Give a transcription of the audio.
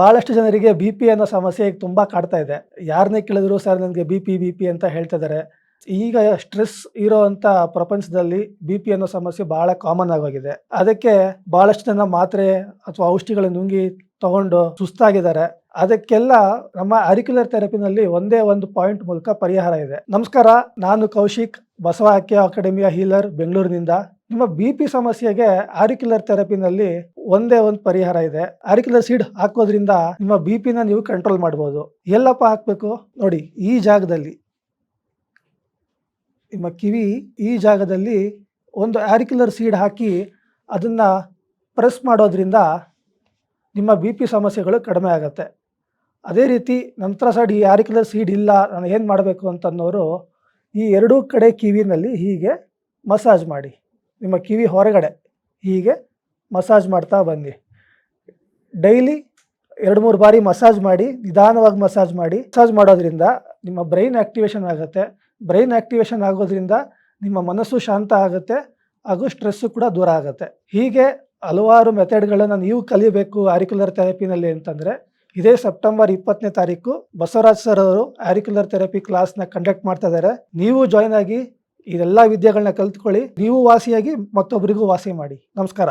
ಬಹಳಷ್ಟು ಜನರಿಗೆ B P ಅನ್ನೋ ಸಮಸ್ಯೆ ಈಗ ತುಂಬ ಕಾಡ್ತಾ ಇದೆ. ಯಾರನ್ನೇ ಕೇಳಿದ್ರು ಸರ್ ನನಗೆ ಬಿ ಪಿ ಬಿ ಪಿ ಅಂತ ಹೇಳ್ತಿದ್ದಾರೆ ಈಗ ಸ್ಟ್ರೆಸ್ ಇರೋವಂಥ ಪ್ರಪಂಚದಲ್ಲಿ ಬಿ ಪಿ ಅನ್ನೋ ಸಮಸ್ಯೆ ಬಹಳ ಕಾಮನ್ ಆಗೋಗಿದೆ. ಅದಕ್ಕೆ ಬಹಳಷ್ಟು ಜನ ಮಾತ್ರೆ ಅಥವಾ ಔಷಧಿಗಳನ್ನು ನುಂಗಿ ತಗೊಂಡು ಸುಸ್ತಾಗಿದ್ದಾರೆ. ಅದಕ್ಕೆಲ್ಲ ನಮ್ಮ ಅರಿಕ್ಯುಲರ್ ಥೆರಪಿನಲ್ಲಿ ಒಂದೇ ಒಂದು ಪಾಯಿಂಟ್ ಮೂಲಕ ಪರಿಹಾರ ಇದೆ. ನಮಸ್ಕಾರ, ನಾನು ಕೌಶಿಕ್, ಬಸವ ಅಕ್ಯ ಅಕಾಡೆಮಿಯ ಹೀಲರ್, ಬೆಂಗಳೂರಿನಿಂದ. ನಿಮ್ಮ ಬಿ ಪಿ ಸಮಸ್ಯೆಗೆ ಆರಿಕ್ಯುಲರ್ ಥೆರಪಿನಲ್ಲಿ ಒಂದೇ ಒಂದು ಪರಿಹಾರ ಇದೆ. ಆರಿಕ್ಯುಲರ್ ಸೀಡ್ ಹಾಕೋದ್ರಿಂದ ನಿಮ್ಮ ಬಿ ಪಿನ ನೀವು ಕಂಟ್ರೋಲ್ ಮಾಡ್ಬೋದು. ಎಲ್ಲಪ್ಪ ಹಾಕಬೇಕು? ನೋಡಿ, ಈ ಜಾಗದಲ್ಲಿ. ನಿಮ್ಮ ಕಿವಿ ಈ ಜಾಗದಲ್ಲಿ ಒಂದು ಆರಿಕ್ಯುಲರ್ ಸೀಡ್ ಹಾಕಿ ಅದನ್ನು ಪ್ರೆಸ್ ಮಾಡೋದ್ರಿಂದ ನಿಮ್ಮ ಬಿ ಪಿ ಸಮಸ್ಯೆಗಳು ಕಡಿಮೆ ಆಗುತ್ತೆ. ಅದೇ ರೀತಿ ನಂತರ ಸೈಡ್ ಈ ಆರಿಕ್ಯುಲರ್ ಸೀಡ್ ಇಲ್ಲ, ನಾನು ಏನು ಮಾಡಬೇಕು ಅಂತನ್ನೋರು ಈ ಎರಡೂ ಕಡೆ ಕಿವಿನಲ್ಲಿ ಹೀಗೆ ಮಸಾಜ್ ಮಾಡಿ. ನಿಮ್ಮ ಕಿವಿ ಹೊರಗಡೆ ಹೀಗೆ ಮಸಾಜ್ ಮಾಡ್ತಾ ಬನ್ನಿ. ಡೈಲಿ ಎರಡು ಮೂರು ಬಾರಿ ಮಸಾಜ್ ಮಾಡಿ, ನಿಧಾನವಾಗಿ ಮಸಾಜ್ ಮಾಡಿ. ಮಸಾಜ್ ಮಾಡೋದ್ರಿಂದ ನಿಮ್ಮ ಬ್ರೈನ್ ಆ್ಯಕ್ಟಿವೇಶನ್ ಆಗುತ್ತೆ. ಬ್ರೈನ್ ಆ್ಯಕ್ಟಿವೇಶನ್ ಆಗೋದ್ರಿಂದ ನಿಮ್ಮ ಮನಸ್ಸು ಶಾಂತ ಆಗುತ್ತೆ, ಹಾಗೂ ಸ್ಟ್ರೆಸ್ಸು ಕೂಡ ದೂರ ಆಗುತ್ತೆ. ಹೀಗೆ ಹಲವಾರು ಮೆಥಡ್ಗಳನ್ನು ನೀವು ಕಲಿಬೇಕು ಆರಿಕ್ಯುಲರ್ ಥೆರಪಿನಲ್ಲಿ ಅಂತಂದರೆ, ಇದೇ ಸೆಪ್ಟೆಂಬರ್ ಇಪ್ಪತ್ತನೇ ತಾರೀಕು ಬಸವರಾಜ್ ಸರ್ ಅವರು ಆರಿಕ್ಯುಲರ್ ಥೆರಪಿ ಕ್ಲಾಸ್ನ ಕಂಡಕ್ಟ್ ಮಾಡ್ತಾ ಇದ್ದಾರೆ. ನೀವು ಜಾಯ್ನ್ ಆಗಿ ಇದೆಲ್ಲ ವಿದ್ಯೆಗಳನ್ನ ಕಲ್ತ್ಕೊಳ್ಳಿ. ನೀವು ವಾಸಿಯಾಗಿ ಮತ್ತೊಬ್ಬರಿಗೂ ವಾಸಿ ಮಾಡಿ. ನಮಸ್ಕಾರ.